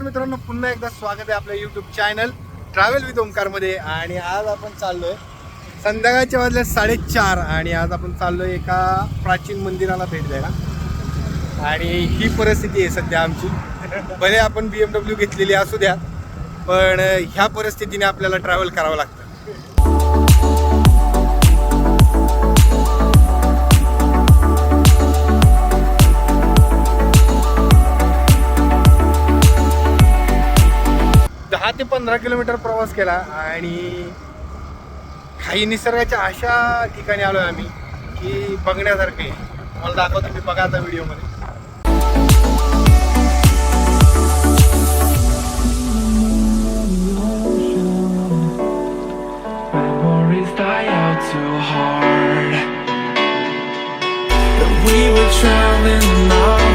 नमस्कार मित्रांनो पुन्हा एकदा स्वागत आहे आपल्या युट्यूब चॅनल ट्रॅव्हल विथ ओमकारमध्ये आणि आज आपण चाललोय संध्याकाळच्या वाजल्या साडेचार आणि आज आपण चाललोय एका प्राचीन मंदिराला भेट द्यायला. आणि ही परिस्थिती आहे सध्या आमची. भले आपण बी एम डब्ल्यू घेतलेली असू द्या पण ह्या परिस्थितीने आपल्याला ट्रॅव्हल करावं लागतं. पंधरा किलोमीटर प्रवास केला आणि काही निसर्गाच्या अशा ठिकाणी आलो आम्ही की बघण्यासारखे आहे. मला दाखवतो मी बघा आता व्हिडिओमध्ये we were traveling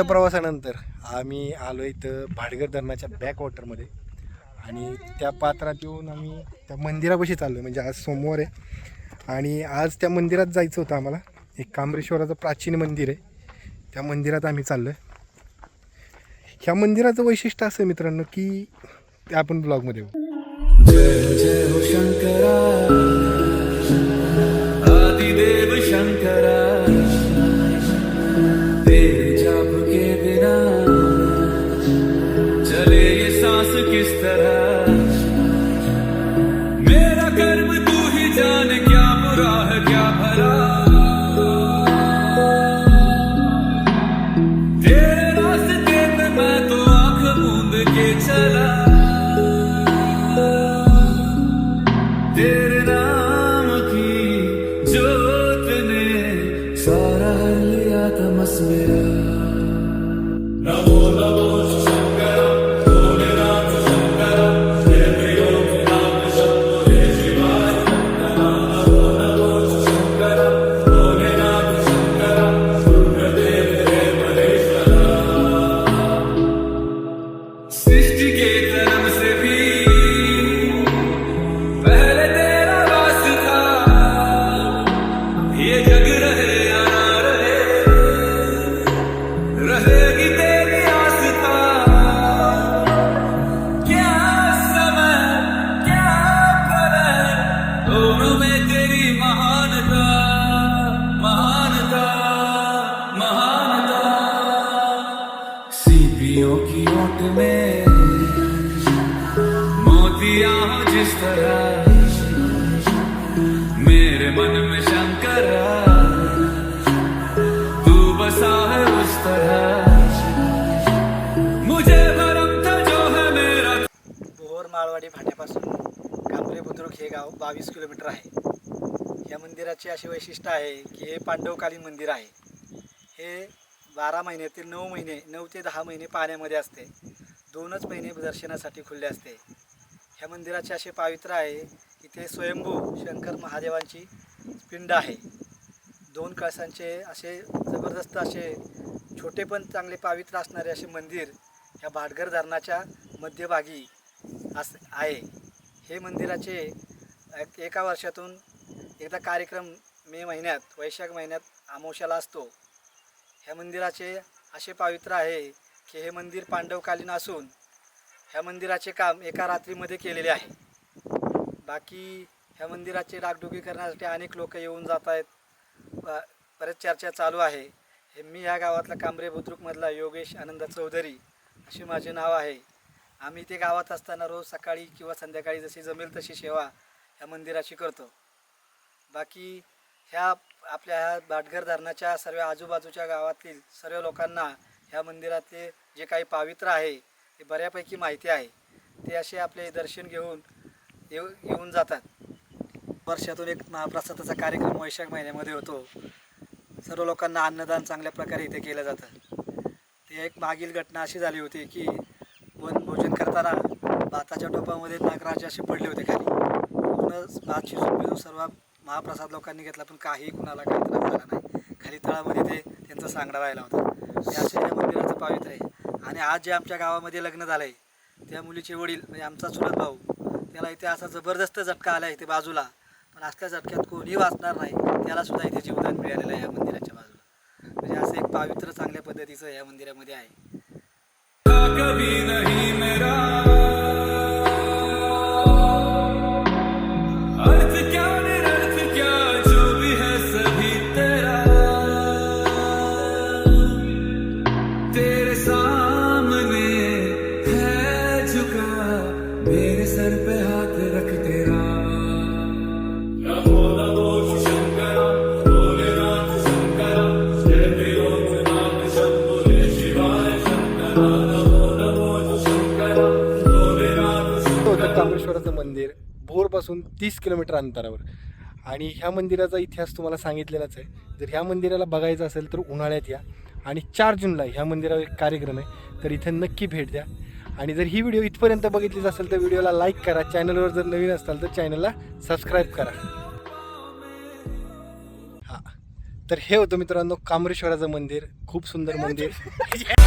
summer. प्रवासानंतर आम्ही आलो इथं भाडगर धरणाच्या बॅक वॉटरमध्ये आणि त्या पात्रात येऊन आम्ही त्या मंदिरापाशी चाललो म्हणजे आज सोमवार आहे. आणि आज त्या मंदिरात जायचं होतं आम्हाला. एक कांबरेश्वराचं प्राचीन मंदिर आहे. त्या मंदिरात आम्ही चाललो आहे ह्या मंदिराचं वैशिष्ट्य असं मित्रांनो की ते आपण ब्लॉगमध्ये बघू. चले ये सांस किस तरह? मेरा कर्म तू ही जान, क्या बुरा है, क्या भला? तेरे रास्ते पे तो के चला। तेरे नाम की जोत ने सारा लिया तमस मेरा नमो बावीस किलोमीटर आहे. या मंदिराचे असे वैशिष्ट्य आहे की हे पांडवकालीन मंदिर आहे. हे बारा महिन्यातील नऊ महिने नऊ ते दहा महिने पाण्यामध्ये असते. दोनच महिने दर्शनासाठी खुले असते. ह्या मंदिराचे असे पावित्र्य आहे इथे स्वयंभू शंकर महादेवांची पिंड आहे. दोन कळसांचे असे जबरदस्त असे छोटे पण चांगले पावित्र्य असणारे असे मंदिर ह्या भाटघर धरणाच्या मध्यभागी अस आहे. हे मंदिराचे एका वर्षातून एकदा कार्यक्रम मे महिन्यात वैशाख महिन्यात अमावस्याला असतो. ह्या मंदिराचे असे पावित्र्य आहे की हे मंदिर पांडवकालीन असून ह्या मंदिराचे काम एका रात्रीमध्ये केलेले आहे. बाकी ह्या मंदिराचे डागडुगी करण्यासाठी अनेक लोक येऊन जात आहेत. ब- बरेच चर्चा चालू आहे. हे मी या गावातला कांबरे बुद्रुकमधला योगेश आनंद चौधरी असे माझे नाव आहे. आम्ही ते गावात असताना रोज सकाळी किंवा संध्याकाळी जशी जमेल तशी सेवा ह्या मंदिराशी करतो. बाकी ह्या आपल्या ह्या भाटघर धरणाच्या सर्व आजूबाजूच्या गावातील सर्व लोकांना ह्या मंदिरातले जे काही पावित्र्य आहे ते बऱ्यापैकी माहिती आहे. ते असे आपले दर्शन घेऊन येऊ येऊन जातात. वर्षातून एक महाप्रसादाचा कार्यक्रम वैशाख महिन्यामध्ये होतो. सर्व लोकांना अन्नदान चांगल्या प्रकारे इथे केलं जातं. ते एक मागील घटना अशी झाली होती की वनभोजन करताना भाताच्या टोपामध्ये नागराज असे पडले होते खाली. पूर्ण भात शिजून सर्व महाप्रसाद लोकांनी घेतला पण काही कुणाला काही त्रास झाला नाही. खाली तळामध्ये ते त्यांचा सांगडा राहिला होता. हे असे या मंदिराचं पावित्र्य आहे. आणि आज जे आमच्या गावामध्ये लग्न झालं आहे त्या मुलीचे वडील म्हणजे आमचा चुलत भाऊ त्याला इथे असा जबरदस्त झटका आला इथे बाजूला. पण असल्या झटक्यात कोणी वाचणार नाही. त्यालासुद्धा इथे जीवदान मिळालेलं आहे या मंदिराच्या बाजूला. म्हणजे असं एक पावित्र्य चांगल्या पद्धतीचं या मंदिरामध्ये आहे. होतं मंदिर भोरपासून तीस किलोमीटर अंतरावर. आणि ह्या मंदिराचा इतिहास तुम्हाला सांगितलेलाच आहे. जर ह्या मंदिराला बघायचं असेल तर उन्हाळ्यात या. आणि चार जूनला ह्या मंदिरावर एक कार्यक्रम आहे. तर इथे नक्की भेट द्या. आणि जर ही व्हिडिओ इथपर्यंत बघितलीच असेल तर व्हिडिओला लाईक करा. चॅनलवर जर नवीन असाल तर चॅनलला सबस्क्राईब करा. हां. तर हे होतं मित्रांनो कामरेश्वराचं मंदिर. खूप सुंदर मंदिर.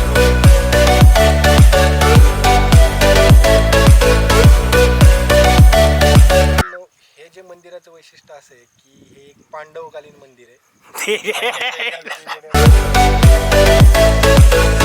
जे मंदिराचं वैशिष्ट्य असं आहे की हे एक पांडवकालीन मंदिर आहे.